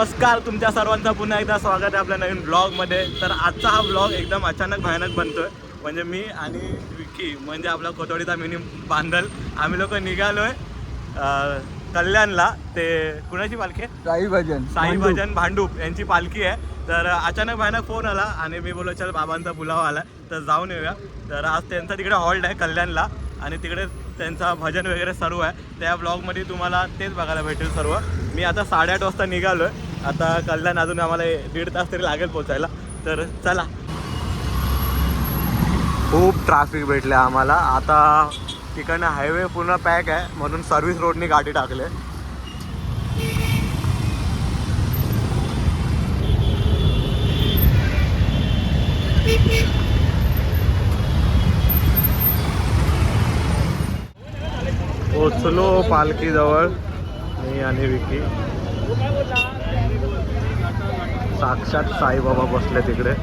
नमस्कार तुमच्या सर्वांचं पुन्हा एकदा स्वागत आहे आपल्या नवीन ब्लॉगमध्ये तर आजचा हा ब्लॉग एकदम अचानक भयानक बनतोय. म्हणजे मी आणि विकी म्हणजे आपला कोथोडीचा मिनी बांधल आम्ही लोक निघालोय अं, कल्याणला. ते कुणाची पालखी आहे? साई भजन साई भजन भांडूप यांची पालखी आहे. तर अचानक भयानक फोन आला आणि मी बोललो चल बाबांचा पुलावा आला तर जाऊन येऊया. तर आज त्यांचा तिकडे हॉल्ट आहे कल्याणला आणि तिकडे त्यांचा भजन वगैरे सर्व आहे. त्या ब्लॉगमध्ये तुम्हाला तेच बघायला भेटेल सर्व. मी आता साडेआठ वाजता निघालो आहे आता कल्याण अजून आम्हाला दीड तास तरी लागेल पोचायला तर चला. खूप ट्रॅफिक भेटले आम्हाला. आता तिकडनं हायवे पूर्ण पॅक आहे. म्हणून सर्व्हिस रोडनी गाडी टाकले. पोचलो पालखीजवळ मी आणि विकी. साक्षात साईबाबा बसले तिकडे.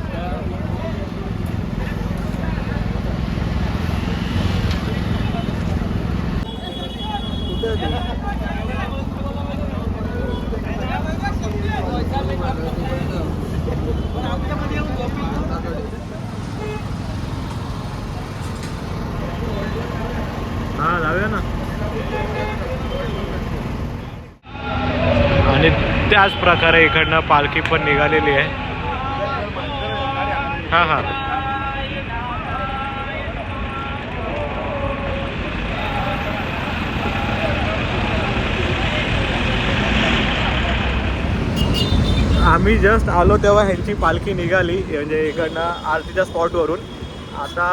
हा जाऊया ना. आणि त्याच प्रकारे इकडनं पालखी पण निघालेली आहे. हा हा. आम्ही जस्ट आलो तेव्हा ह्यांची पालखी निघाली म्हणजे इकडनं आरतीच्या स्पॉटवरून आता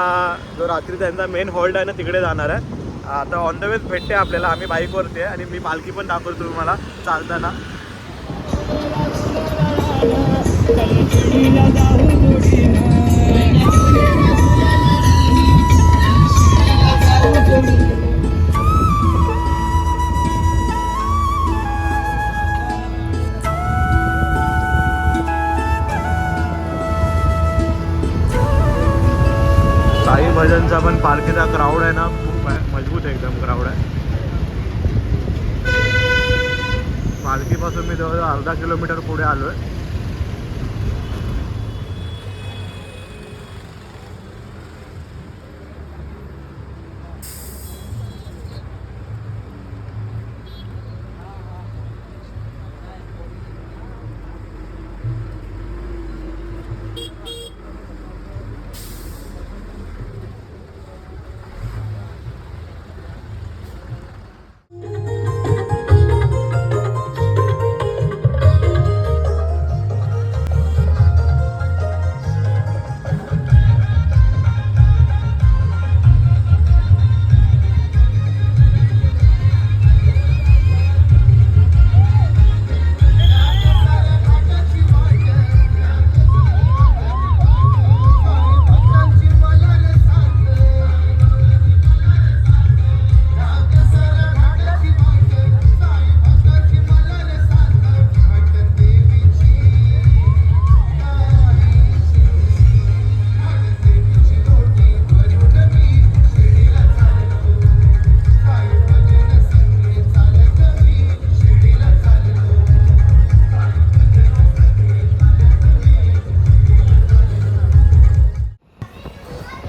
जो रात्री त्यांचा मेन हॉल्ट आहे ना तिकडे जाणार आहे. आता ऑन द वेज भेटते आपल्याला. आम्ही बाईकवरती आहे आणि मी मालकी पण दाखवतो तुम्हाला चालताना. साई भजनचा पण पालखीचा क्राऊड आहे ना. मजबूत एकदम क्राऊड आहे. पालखीपासून मी जवळजवळ अर्धा किलोमीटर पुढे आलो आहे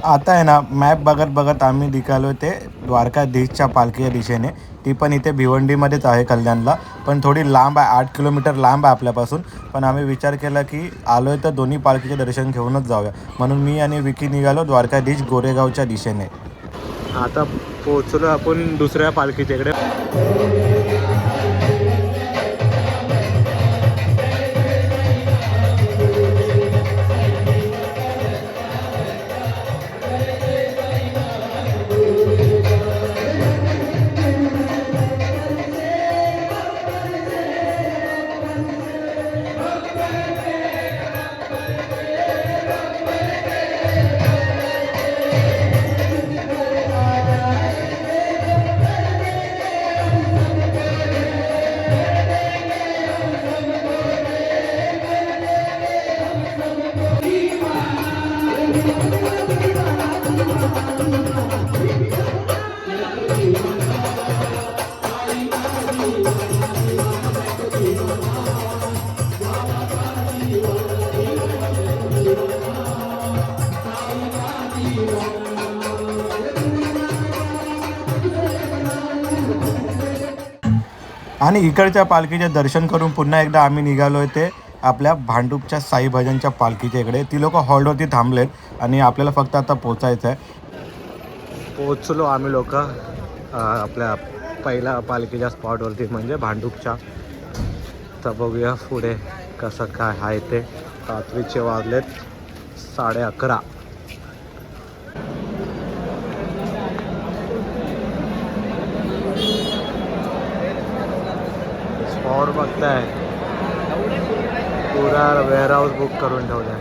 आता आहे ना मॅप बघत बघत आम्ही निघालो ते द्वारकाधीशच्या पालखीच्या दिशेने. ती पण इथे भिवंडीमध्येच आहे कल्याणला. पण थोडी लांब आहे आठ किलोमीटर लांब आहे आपल्यापासून. पण आम्ही विचार केला की आलो आहे तर दोन्ही पालखीचे दर्शन घेऊनच जाऊया. म्हणून मी आणि विकी निघालो द्वारकाधीश गोरेगावच्या दिशेने. आता पोचलो आपण दुसऱ्या पालखीच्या आणि इकडच्या पालखीचे दर्शन करून पुन्हा एकदा आम्ही निघालो आहे ते आपल्या भांडूपच्या साई भजनच्या पालखीच्या इकडे. ती लोक हॉल्डवरती थांबलेत आणि आपल्याला फक्त आता पोचायचं आहे पोचलो आम्ही लोक आपल्या पहिल्या पालखीच्या स्पॉटवरती म्हणजे भांडूपच्या. तर बघूया पुढे कसं काय आहे ते. रात्रीचे वाजलेत साडे अकरा. बघताय. पुरा वेअरहाऊस बुक करून ठेवलाय.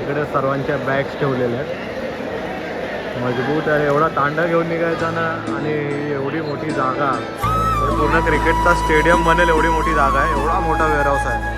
इकडे सर्वांच्या बॅग्स ठेवलेल्या आहेत. मजबूत आहे. एवढा तांडा घेऊन निघायचा ना आणि एवढी मोठी जागा. पूर्ण क्रिकेटचा स्टेडियम बनेल एवढी मोठी जागा आहे. एवढा मोठा वेअरहाऊस आहे.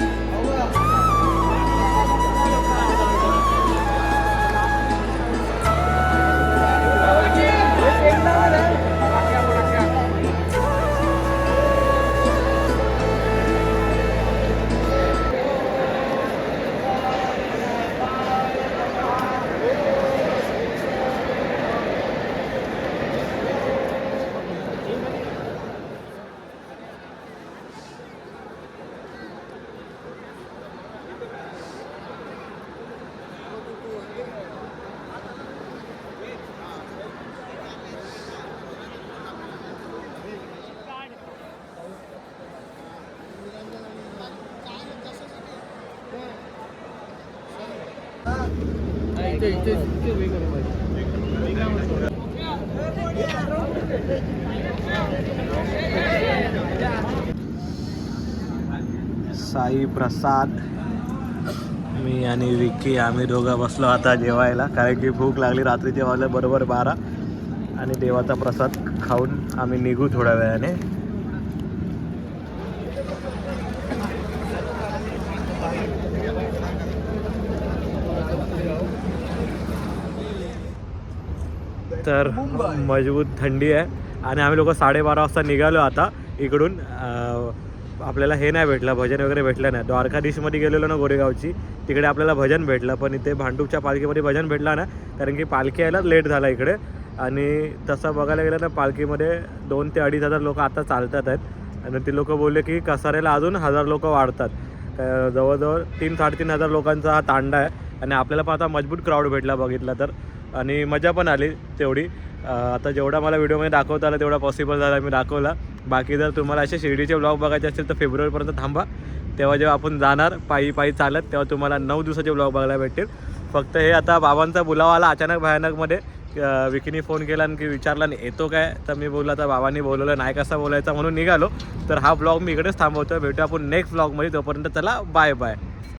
साई प्रसाद मी आणि विक्की आम्ही दोघं बसलो आता जेवायला कारण की भूक लागली रात्रीचे जेवायला बरोबर बारा. आणि देवाचा प्रसाद खाऊन आम्ही निघू थोड्या वेळाने. तर मजबूत थंडी आहे. आणि आम्ही लोक साडेबारा वाजता निघालो आता इकडून. आपल्याला हे नाही भेटलं भजन वगैरे भेटलं नाही. द्वारकाधीशमध्ये गेलेलो ना गोरेगावची तिकडे आपल्याला भजन भेटलं. पण इथे भांडूपच्या पालखीमध्ये भजन भेटला ना कारण की पालखी यायला लेट झाला इकडे. आणि तसं बघायला गेलं ना पालखीमध्ये दोन ते अडीच हजार लोक आता चालतात आहेत. आणि ती लोक बोलले की कसाऱ्याला अजून हजार लोक वाढतात. जवळजवळ तीन साडेतीन हजार लोकांचा हा तांडा आहे. आणि आपल्याला पण आता मजबूत क्राऊड भेटला बघितला तर. आणि मजा पण आली तेवढी. आता जेवढा मला व्हिडिओमध्ये दाखवता आला तेवढा पॉसिबल झाला मी दाखवला. बाकी जर तुम्हाला असे शिर्डीचे ब्लॉग बघायचे असतील तर फेब्रुवारीपर्यंत थांबा. तेव्हा जेव्हा आपण जाणार पायी पायी चालत तेव्हा तुम्हाला नऊ दिवसाचे ब्लॉग बघायला भेटतील. फक्त हे आता बाबांचा बुलावा आला अचानक भयानकमध्ये अं, फोन केला आणि की विचारला आणि येतो काय? तर मी बोलला तर बाबांनी बोलवलं नाही कसा बोलायचा? म्हणून निघालो. तर हा ब्लॉग मी इकडेच थांबवतो भेटू आपण नेक्स्ट ब्लॉगमध्ये तोपर्यंत चला बाय बाय